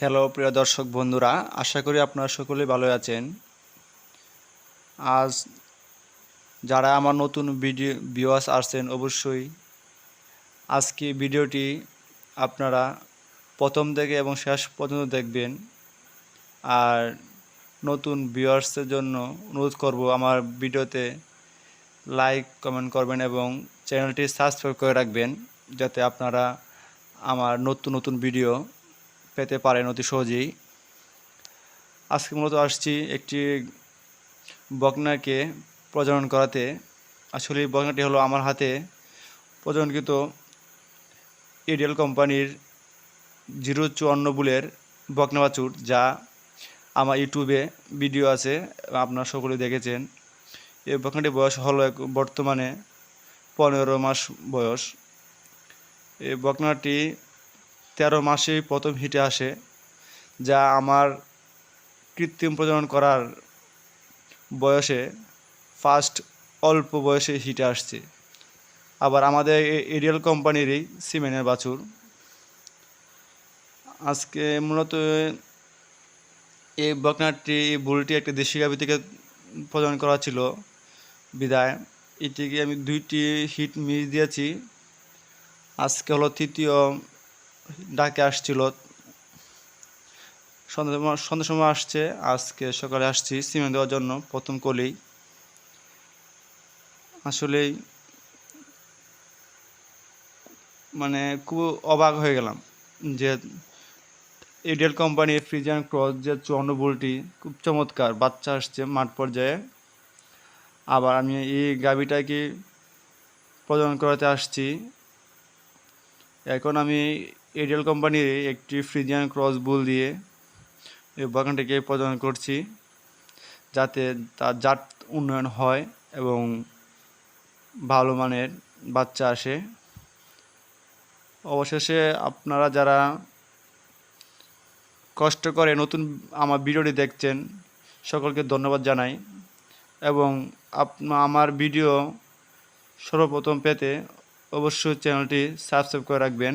Hello প্রিয় দর্শক বন্ধুরা, আশা করি আপনারা সকলেই ভালো আছেন। আজ যারা আমার নতুন ভিডিও ভিউয়ার্স আসছেন, অবশ্যই আজকে ভিডিওটি আপনারা প্রথম থেকে এবং শেষ পর্যন্ত দেখবেন। আর নতুন ভিউয়ার্সের জন্য অনুরোধ করব আমার ভিডিওতে লাইক কমেন্ট করবেন এবং চ্যানেলটি সাবস্ক্রাইব করে রাখবেন, যাতে আপনারা আমার নতুন নতুন ভিডিও পেতে পারেন অতি সহজেই। আজকে মূলত আসছি একটি বকনাকে প্রজনন করাতে। আসলে বকনাটি হলো আমার হাতে প্রজননকৃত এডিএল কোম্পানির জিরো চুয়ান্ন বুলের বকনা যা আমার ইউটিউবে ভিডিও আছে, আপনারা সকলে দেখেছেন। এই বকনাটির বয়স হলো বর্তমানে পনেরো মাস বয়স। এই বকনাটি তেরো মাসেই প্রথম হিটে আসে, যা আমার কৃত্রিম প্রজনন করার বয়সে ফার্স্ট অল্প বয়সে হিটে আসছে। আবার আমাদের এরিয়াল কোম্পানিরই সিমেন্টের বাছুর। আজকে মূলত এই বকনাটি বুলটি একটা দেশি গাভি থেকে প্রজনন করা ছিল বিদায়। এটিকে আমি দুইটি হিট মিস দিয়েছি। আজকে হলো তৃতীয় ডাকে আসছিল। সন্ধ্যা সময় আসছে, আজকে সকালে আসছি সিমেন্ট দেওয়ার জন্য, প্রথম কলেই আসলেই মানে খুব অবাক হয়ে গেলাম যে এডিএল কোম্পানির ফ্রিজিয়ান ক্রস যে চুয়ান্ন বুলটি খুব চমৎকার, বাচ্চা আসছে মাঠ পর্যায়ে। আবার আমি এই গাভিটাকে প্রজনন করাতে আসছি। এখন আমি এরিয়াল কোম্পানির একটি ফ্রিজিয়ান ক্রস বুল দিয়ে এই বাগানটিকে প্রজনন করছি, যাতে তার জাত উন্নয়ন হয় এবং ভালো মানের বাচ্চা আসে। অবশেষে আপনারা যারা কষ্ট করে নতুন আমার ভিডিওটি দেখছেন, সকলকে ধন্যবাদ জানাই এবং আমার ভিডিও সর্বপ্রথম পেতে অবশ্যই চ্যানেলটি সাবস্ক্রাইব করে রাখবেন।